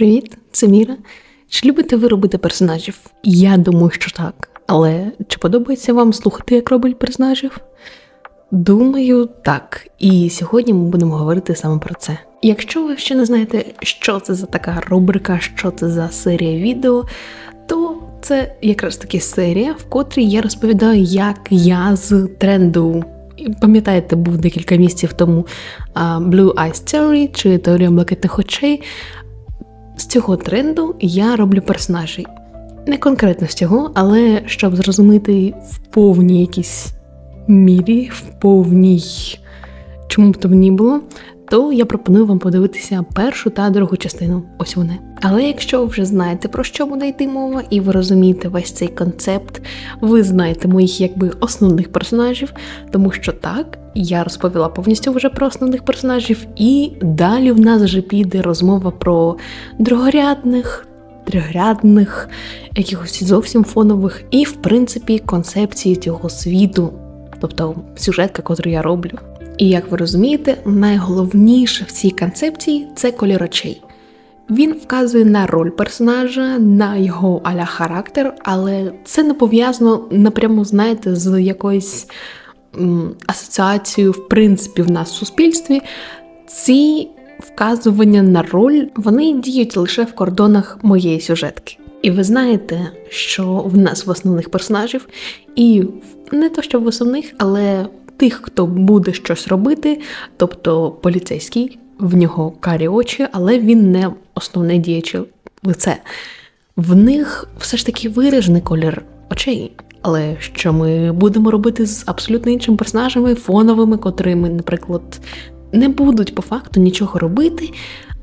Привіт, це Міра. Чи любите ви робити персонажів? Я думаю, що так. Але чи подобається вам слухати, як роблять персонажів? Думаю, так. І сьогодні ми будемо говорити саме про це. Якщо ви ще не знаєте, що це за така рубрика, що це за серія відео, то це якраз таки серія, в котрій я розповідаю, як я з тренду. Пам'ятаєте, був декілька місяців тому Blue Eyes Theory чи теорія блакитних очей. З цього тренду я роблю персонажей. Не конкретно з цього, але щоб зрозуміти в повній якійсь мірі, в повній чому б то ні було, то я пропоную вам подивитися першу та другу частину. Ось вони. Але якщо ви вже знаєте про що буде йти мова, і ви розумієте весь цей концепт, ви знаєте моїх якби основних персонажів, тому що так, я розповіла повністю вже про основних персонажів, і далі в нас вже піде розмова про другорядних. Трьохрядних, якихось зовсім фонових, і, в принципі, концепції цього світу, тобто сюжетка, котру я роблю. І як ви розумієте, найголовніше в цій концепції це колір очей. Він вказує на роль персонажа, на його аля характер, але це не пов'язано напряму, знаєте, з якоюсь м, асоціацією, в принципі, в нас в суспільстві. Ці вказування на роль вони діють лише в кордонах моєї сюжетки. І ви знаєте, що в нас в основних персонажів, і не то, що в основних, але тих, хто буде щось робити, тобто поліцейський, в нього карі очі, але він не основне діяче лице. В них все ж таки виражений колір очей. Але що ми будемо робити з абсолютно іншими персонажами, фоновими, котрими, наприклад, не будуть по факту нічого робити,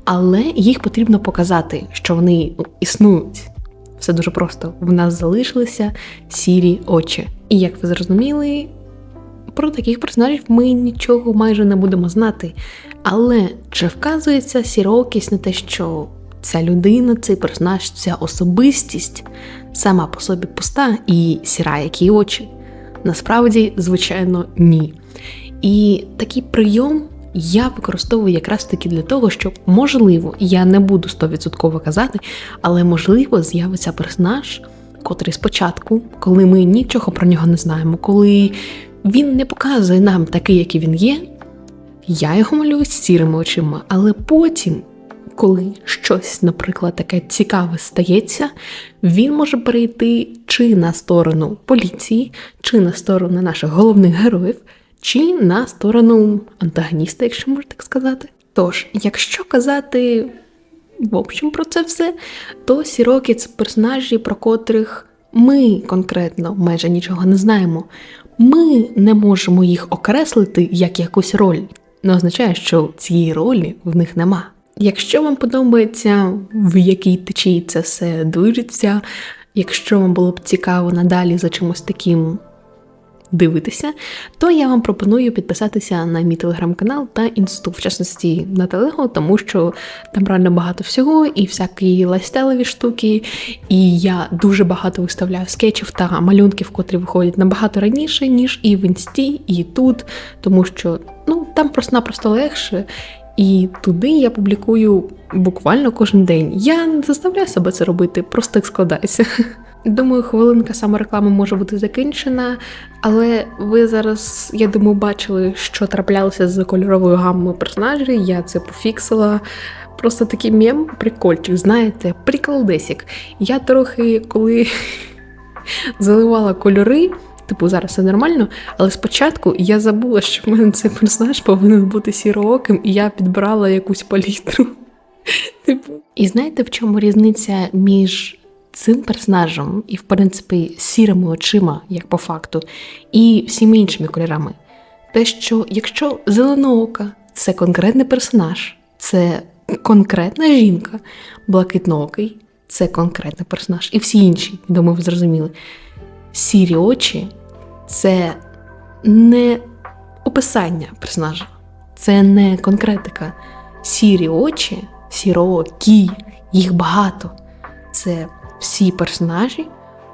але їх потрібно показати, що вони існують. Все дуже просто. В нас залишилися сірі очі. І як ви зрозуміли, про таких персонажів ми нічого майже не будемо знати. Але чи вказується сірокість на те, що ця людина, цей персонаж, ця особистість сама по собі пуста і сіра, як і очі? Насправді, звичайно, ні. І такий прийом я використовую якраз таки для того, щоб, можливо, я не буду 100% казати, але можливо з'явиться персонаж, котрий спочатку, коли ми нічого про нього не знаємо, коли він не показує нам такий, який він є. Я його малюю з сірими очима, але потім, коли щось, наприклад, таке цікаве стається, він може перейти чи на сторону поліції, чи на сторону наших головних героїв, чи на сторону антагоніста, якщо можна так сказати. Тож, якщо казати в общем про це все, то сірокі це персонажі, про котрих ми конкретно майже нічого не знаємо. Ми не можемо їх окреслити як якусь роль. Не означає, що цієї ролі в них нема. Якщо вам подобається, в якій течії це все движеться, якщо вам було б цікаво надалі за чимось таким дивитися, то я вам пропоную підписатися на мій телеграм-канал та інсту, в частності на телего, тому що там реально багато всього, і всякі лайстелеві штуки. І я дуже багато виставляю скетчів та малюнків, котрі виходять набагато раніше, ніж і в інсті, і тут, тому що ну там просто-напросто легше. І туди я публікую буквально кожен день. Я не заставляю себе це робити, просто так складається. Думаю, хвилинка самореклами може бути закінчена, але ви зараз, я думаю, бачили, що траплялося з кольоровою гаммою персонажів. Я це пофіксила. Просто такий мем, прикольчик, знаєте, приколдесік. Я трохи коли заливала кольори. Типу, зараз все нормально, але спочатку я забула, що в мене цей персонаж повинен бути сірооким, і я підбирала якусь палітру. Типу. І знаєте, в чому різниця між цим персонажем і, в принципі, сірими очима, як по факту, і всіми іншими кольорами? Те, що якщо зеленоока це конкретний персонаж, це конкретна жінка, блакитноокий це конкретний персонаж, і всі інші, думаю, ви зрозуміли. Сірі очі це не описання персонажа, це не конкретика. Сірі очі, сіроокі, їх багато. Це всі персонажі,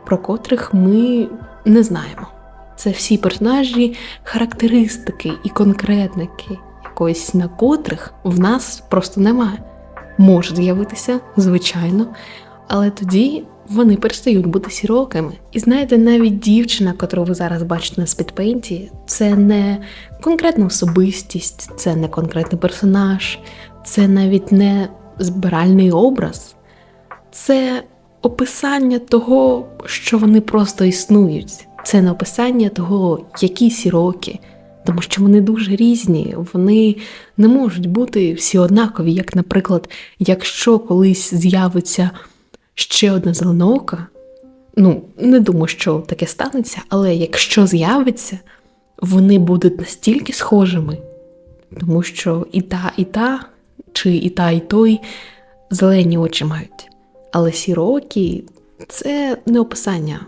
про котрих ми не знаємо. Це всі персонажі, характеристики і конкретники, якоїсь на котрих в нас просто немає. можуть з'явитися, звичайно, але тоді вони перестають бути сірокими. І знаєте, навіть дівчина, котру ви зараз бачите на спідпейнті, це не конкретна особистість, це не конкретний персонаж, це навіть не збиральний образ, це описання того, що вони просто існують. Це не описання того, які сірокі, тому що вони дуже різні, вони не можуть бути всі однакові. Як, наприклад, якщо колись з'явиться ще одна зеленоока, ну не думаю, що таке станеться, але якщо з'явиться, вони будуть настільки схожими, тому що і та, і та, чи і та, і той зелені очі мають. Але сірокі це не описання,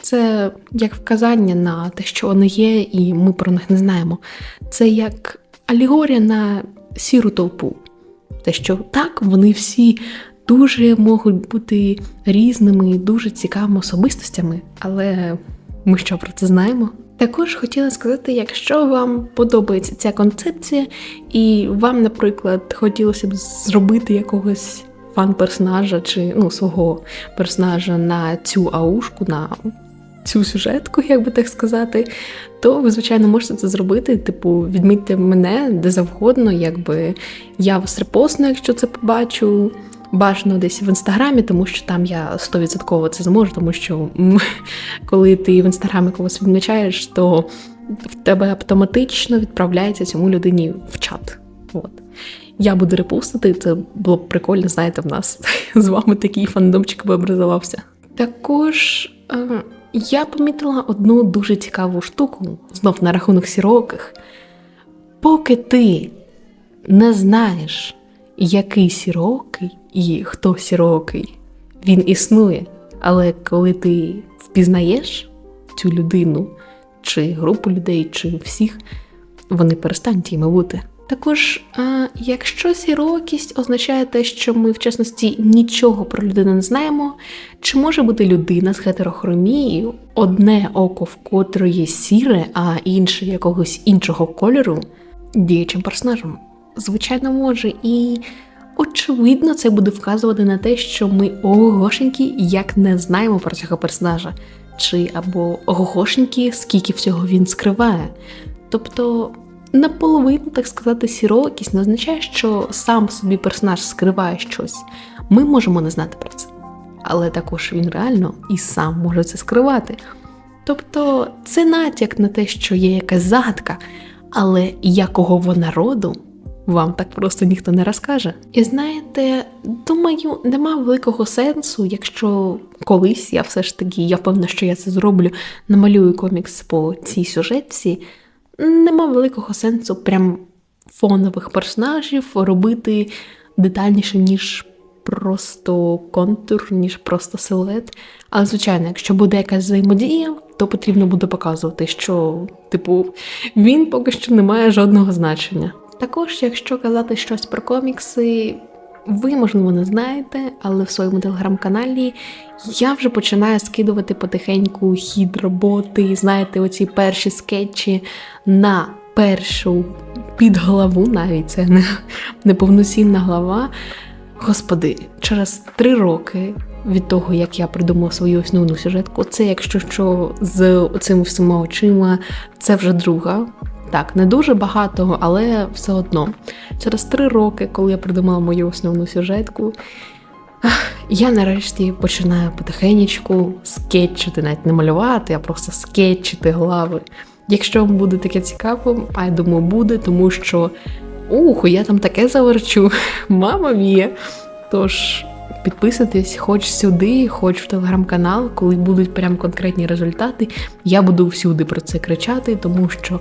це як вказання на те, що вони є, і ми про них не знаємо. Це як алегорія на сіру толпу. Те, що так, вони всі дуже можуть бути різними, дуже цікавими особистостями, але ми що про це знаємо? Також хотіла сказати, якщо вам подобається ця концепція, і вам, наприклад, хотілося б зробити якогось фан-персонажа чи ну, свого персонажа на цю аушку, на цю сюжетку, як би так сказати, то ви, звичайно, можете це зробити. Типу, відмітьте мене де завгодно, якби я вас репостну, якщо це побачу. Бажано десь в інстаграмі, тому що там я 100% це зможу, тому що коли ти в інстаграмі когось відмічаєш, то в тебе автоматично відправляється цьому людині в чат. От. Я буду репостити, це було б прикольно, знаєте, в нас з вами такий фандомчик би образувався. Також е, я помітила одну дуже цікаву штуку, знов на рахунок сіроких. Поки ти не знаєш, який сірокий і хто сірокий, він існує. Але коли ти впізнаєш цю людину, чи групу людей, чи всіх, вони перестануть їми бути. Також, а, якщо сірокість означає те, що ми в чесності нічого про людину не знаємо, чи може бути людина з гетерохромією, одне око в котрої сіре, а інше якогось іншого кольору, діючим персонажем? Звичайно, може, і очевидно, це буде вказувати на те, що ми огошенькі як не знаємо про цього персонажа, чи або огошенькі, скільки всього він скриває. Тобто наполовину, так сказати, сірокість не означає, що сам собі персонаж скриває щось. Ми можемо не знати про це. Але також він реально і сам може це скривати. Тобто це натяк на те, що є якась загадка, але якого вона роду вам так просто ніхто не розкаже. І знаєте, думаю, нема великого сенсу, якщо колись я все ж таки, я певна, що я це зроблю, намалюю комікс по цій сюжетці нема великого сенсу прям фонових персонажів робити детальніше, ніж просто контур, ніж просто силует. Але, звичайно, якщо буде якась взаємодія, то потрібно буде показувати, що, типу, він поки що не має жодного значення. Також, якщо казати щось про комікси, ви, можливо, не знаєте, але в своєму телеграм-каналі я вже починаю скидувати потихеньку хід роботи, знаєте, оці перші скетчі на першу підглаву, навіть це не, не повноцінна глава. Господи, через три роки від того, як я придумала свою основну сюжетку, це якщо що з цими всіма очима, це вже друга. Так, не дуже багато, але все одно. Через три роки, коли я придумала мою основну сюжетку, я нарешті починаю потихенечку скетчити, навіть не малювати, а просто скетчити глави. Якщо вам буде таке цікаво, а я думаю, буде, тому що ух, я там таке заверчу, мама мія. Тож підписуйтесь хоч сюди, хоч в телеграм-канал, коли будуть прям конкретні результати. Я буду всюди про це кричати, тому що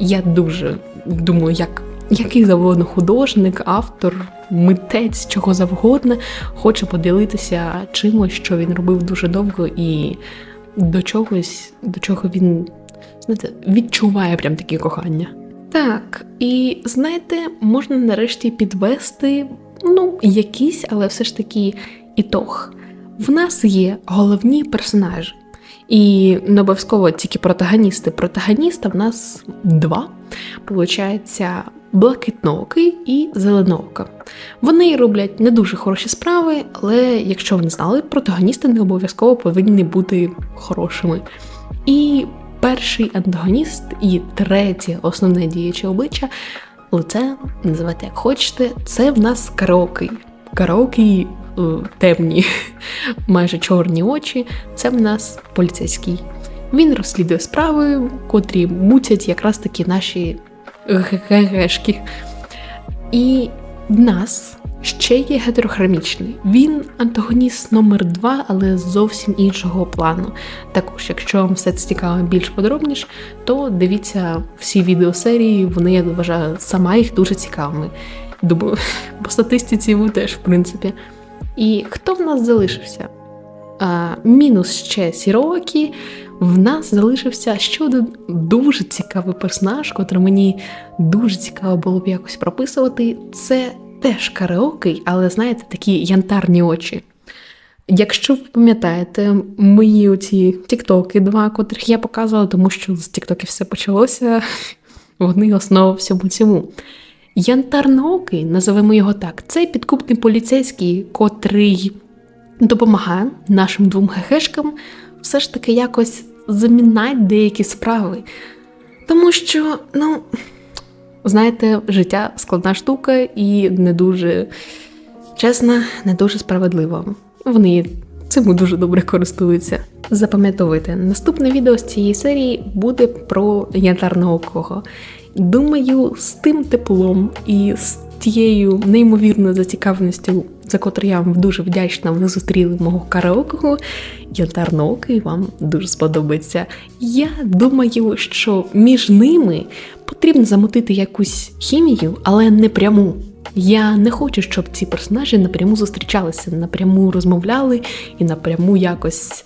я дуже думаю, як який завгодно художник, автор, митець, чого завгодно, хоче поділитися чимось, що він робив дуже довго, і до чогось, до чого він знаєте, відчуває прям такі кохання. Так, і знаєте, можна нарешті підвести ну, якийсь, але все ж таки ітог. В нас є головні персонажі. І не обов'язково тільки протагоністи. Протагоніста в нас два. Получається, блакитноокий і зеленоока. Вони роблять не дуже хороші справи, але якщо ви не знали, протагоністи не обов'язково повинні бути хорошими. І перший антагоніст, і третє основне діяче обличчя, лице, називайте як хочете, це в нас. Караоке е, темні, майже чорні очі. Це в нас поліцейський. Він розслідує справи, котрі мутять якраз таки наші ГГшки. І в нас ще є гетерохромічний. Він антагоніст номер 2 але зовсім іншого плану. Також, якщо вам все це цікаво більш подробніше, то дивіться всі відеосерії, вони, я вважаю, сама їх дуже цікавими. Думаю, по статистиці ви теж, в принципі. І хто в нас залишився? А, Мінус ще Сірокі. В нас залишився ще один дуже цікавий персонаж, котрий мені дуже цікаво було б якось прописувати. Це теж караоке, але знаєте, такі янтарні очі. Якщо ви пам'ятаєте мої оці тіктоки, два, котрих я показувала, тому що з тіктоків все почалося, вони основа всьому цьому. Янтарноокий, називаємо його так, це підкупний поліцейський, котрий допомагає нашим двом гехешкам все ж таки якось замінати деякі справи. Тому що, ну, знаєте, життя складна штука і не дуже чесна, не дуже справедлива. Вони цим дуже добре користуються. Запам'ятовуйте, наступне відео з цієї серії буде про янтарного кого. Думаю, з тим теплом і з тією неймовірною зацікавленістю, за котру я вам дуже вдячна, ви зустріли мого караокого, янтарноокий вам дуже сподобається. Я думаю, що між ними потрібно замотити якусь хімію, але не пряму. Я не хочу, щоб ці персонажі напряму зустрічалися, напряму розмовляли і напряму якось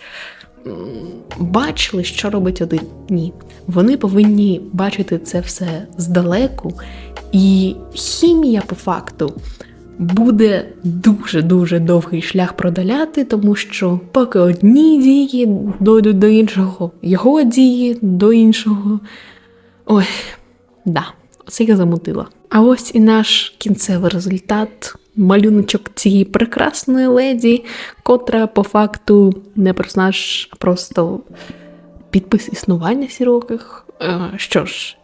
бачили, що робить один. Ні. Вони повинні бачити це все здалеку, і хімія, по факту, буде дуже-дуже довгий шлях продаляти, тому що поки одні дії дойдуть до іншого, його дії до іншого. Ой, да, оце я замутила. А ось і наш кінцевий результат малюночок цієї прекрасної леді, котра по факту не персонаж, а просто підпис існування сіроких. Е, що ж,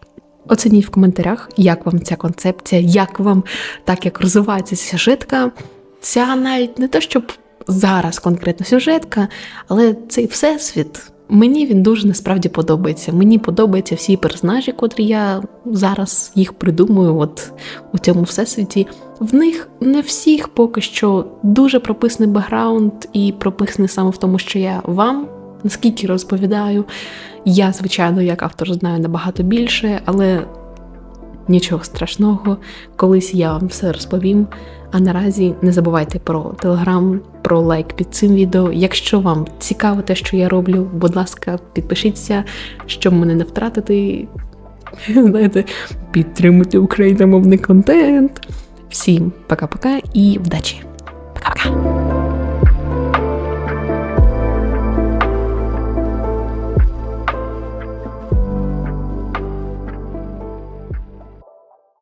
оцініть в коментарях, як вам ця концепція, як вам так як розвивається сюжетка. Ця навіть не те, щоб зараз конкретно сюжетка, але цей всесвіт. Мені він дуже насправді подобається. Мені подобаються всі персонажі, котрі я зараз їх придумую, от у цьому всесвіті. В них не всіх поки що дуже прописаний бекграунд і прописаний саме в тому, що я вам наскільки розповідаю. Я, звичайно, як автор знаю набагато більше, але нічого страшного, колись я вам все розповім. А наразі не забувайте про телеграм, про лайк під цим відео. Якщо вам цікаво те, що я роблю, будь ласка, підпишіться, щоб мене не втратити. Знаєте, підтримуйте україномовний контент. Всім пока-пока і вдачі. Пока-пока.